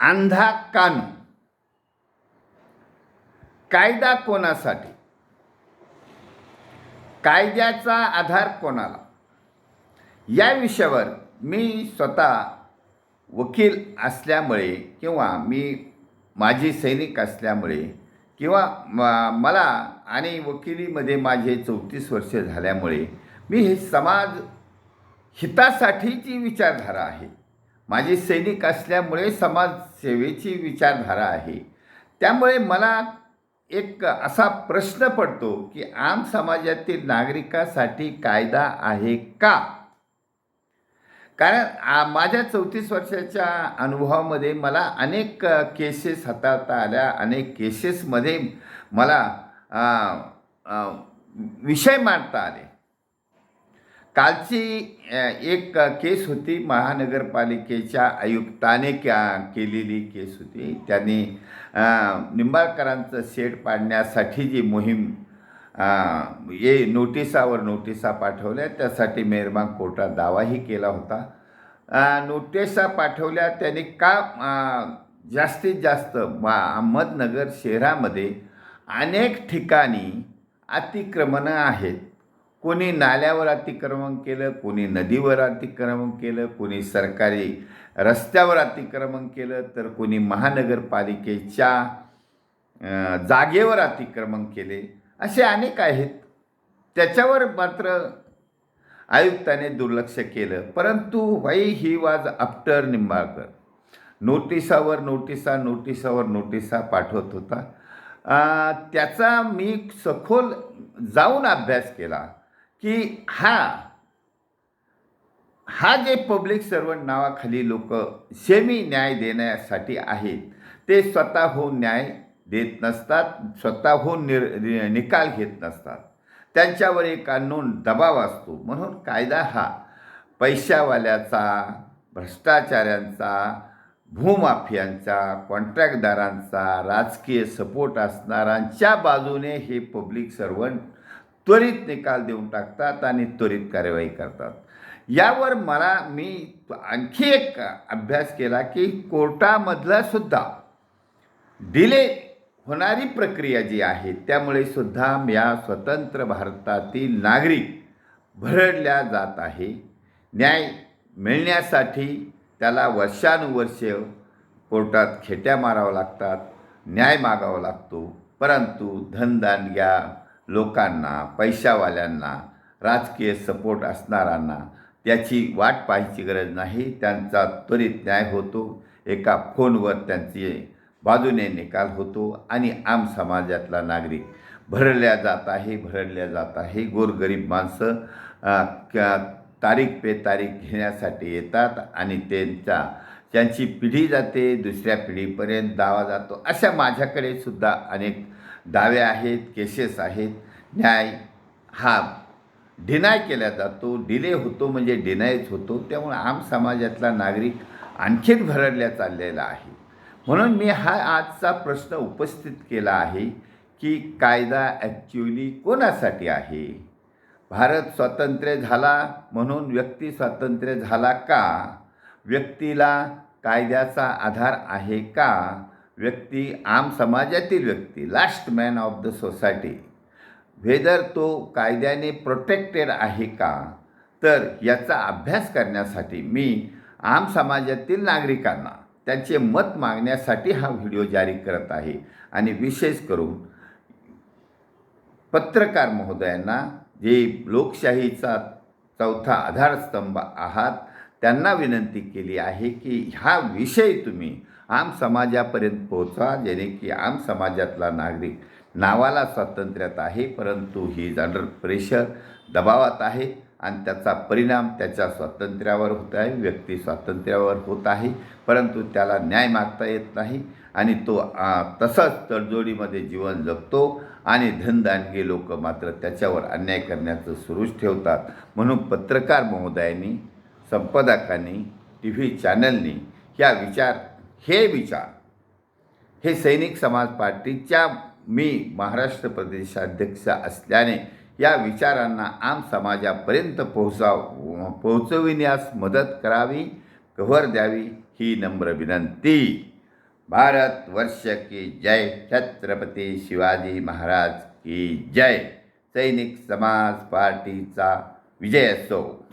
अंधा कानून कायदा कोणासाठी? कायद्याचा आधार कोणाला? या विषयावर मी स्वतः वकील असल्यामुळे किंवा मी माजी सैनिक असल्यामुळे किंवा म मला आणि वकिलीमध्ये माझे चौतीस वर्ष झाल्यामुळे मी हे समाज हितासाठीची विचारधारा आहे. माझी सैनिक असल्यामुळे समाजसेवेची विचारधारा आहे. त्यामुळे मला एक असा प्रश्न पडतो की आम समाजातील नागरिकासाठी कायदा आहे का? कारण आ, माझ्या चौतीस वर्षाच्या अनुभवामध्ये मला अनेक केसेस हाताळता आल्या अनेक केसेसमध्ये मला आ, आ, विषय मांडता आले. कालची एक केस होती महानगरपालिकेच्या आयुक्ताने क्या केलेली केस होती. त्यांनी निंबाळकरांचं शेड पाडण्यासाठी जी मोहीम ये नोटिसावर नोटिसा पाठवल्या त्यासाठी मेहरबान कोर्टात दावाही केला होता. नोटिसा पाठवल्या त्यांनी का जास्तीत जास्त मा अहमदनगर शहरामध्ये अनेक ठिकाणी अतिक्रमणं आहेत. कोणी नाल्यावर अतिक्रमण केलं कोणी नदीवर अतिक्रमण केलं कोणी सरकारी रस्त्यावर अतिक्रमण केलं तर कोणी महानगरपालिकेच्या जागेवर अतिक्रमण केले. असे अनेक आहेत. त्याच्यावर मात्र आयुक्ताने दुर्लक्ष केलं. परंतु why he was after Nimbalkar. नोटिसावर नोटिसा नोटिसावर नोटिसा पाठवत होता. त्याचा मी सखोल जाऊन अभ्यास केला. की हा हा जे पब्लिक सर्वंट नावाखाली लोक सेमी न्याय देण्यासाठी आहेत ते स्वतःहून न्याय देत नसतात स्वतःहून निर नि- निकाल घेत नसतात. त्यांच्यावर एक कानून दबाव असतो. म्हणून कायदा हा पैशावाल्याचा भ्रष्टाचाऱ्यांचा भूमाफियांचा कॉन्ट्रॅक्टदारांचा राजकीय सपोर्ट असणाऱ्यांच्या बाजूने हे पब्लिक सर्वंट त्वरित निकाल देऊन टाकतात आणि त्वरित कार्यवाही करतात. यावर मला मी आणखी एक अभ्यास केला की कोर्टामधला सुद्धा डिले होणारी प्रक्रिया जी आहे त्यामुळे सुद्धा या स्वतंत्र भारतातील नागरिक भरडल्या जात आहे. न्याय मिळण्यासाठी त्याला वर्षानुवर्ष कोर्टात खेट्या माराव्या लागतात न्याय मागावा लागतो परंतु धनदानग्या लोकांना पैशावाल्यांना राजकीय सपोर्ट असणाऱ्यांना त्याची वाट पाहायची गरज नाही. त्यांचा त्वरित न्याय होतो. एका फोनवर त्यांचे बाजूने निकाल होतो आणि आम समाजातला नागरिक भरडल्या जात आहे भरडल्या जात आहे. गोरगरीब माणसं क- तारीख पे तारीख घेण्यासाठी येतात आणि त्यांच्या त्यांची पिढी जाते दुसऱ्या पिढीपर्यंत दावा जातो. अशा माझ्याकडे सुद्धा अनेक दावे आहेत केसेस आहेत. न्याय हा डिनाय केला जातो डिले होतो म्हणजे डिनायच होतो. त्यामुळे आम समाजातला नागरिक आणखीन भरडल्या चाललेला आहे. म्हणून मी हा आजचा प्रश्न उपस्थित केला आहे की कायदा ॲक्च्युली कोणासाठी आहे? भारत स्वातंत्र्य झाला म्हणून व्यक्ती स्वातंत्र्य झाला का? व्यक्तीला कायद्याचा आधार आहे का? व्यक्ती आम समाजातील व्यक्ती last man of the society whether तो कायद्याने प्रोटेक्टेड आहे का? तर याचा अभ्यास करण्यासाठी मी आम समाजातील नागरिकांना त्यांचे मत मागण्यासाठी हा व्हिडिओ जारी करत आहे. आणि विशेष करून पत्रकार महोदयांना जे लोकशाहीचा चौथा आधारस्तंभ आहात त्यांना विनंती केली आहे की हा विषय तुम्ही आम समाजापर्यंत पोहोचा जेणे की आम समाजातला नागरिक नावाला स्वातंत्र्यात आहे परंतु ही अंडर प्रेशर दबावात आहे आणि त्याचा परिणाम त्याच्या स्वातंत्र्यावर होत आहे व्यक्ती स्वातंत्र्यावर होत आहे परंतु त्याला न्याय मागता येत नाही आणि तो तसंच तडजोडीमध्ये जीवन जगतो आणि धनदानगी लोक मात्र त्याच्यावर अन्याय करण्याचं सुरूच ठेवतात. म्हणून पत्रकार महोदयांनी संपादकांनी टी व्ही चॅनलनी ह्या विचार हे विचार हे सैनिक समाज पार्टीच्या मी महाराष्ट्र प्रदेशाध्यक्ष असल्याने या विचारांना आम समाजापर्यंत पोहोचाव पोहोचविण्यास मदत करावी कव्हर द्यावी ही नम्र विनंती. भारत वर्ष की जय. छत्रपती शिवाजी महाराज की जय. सैनिक समाज पार्टीचा विजय असो.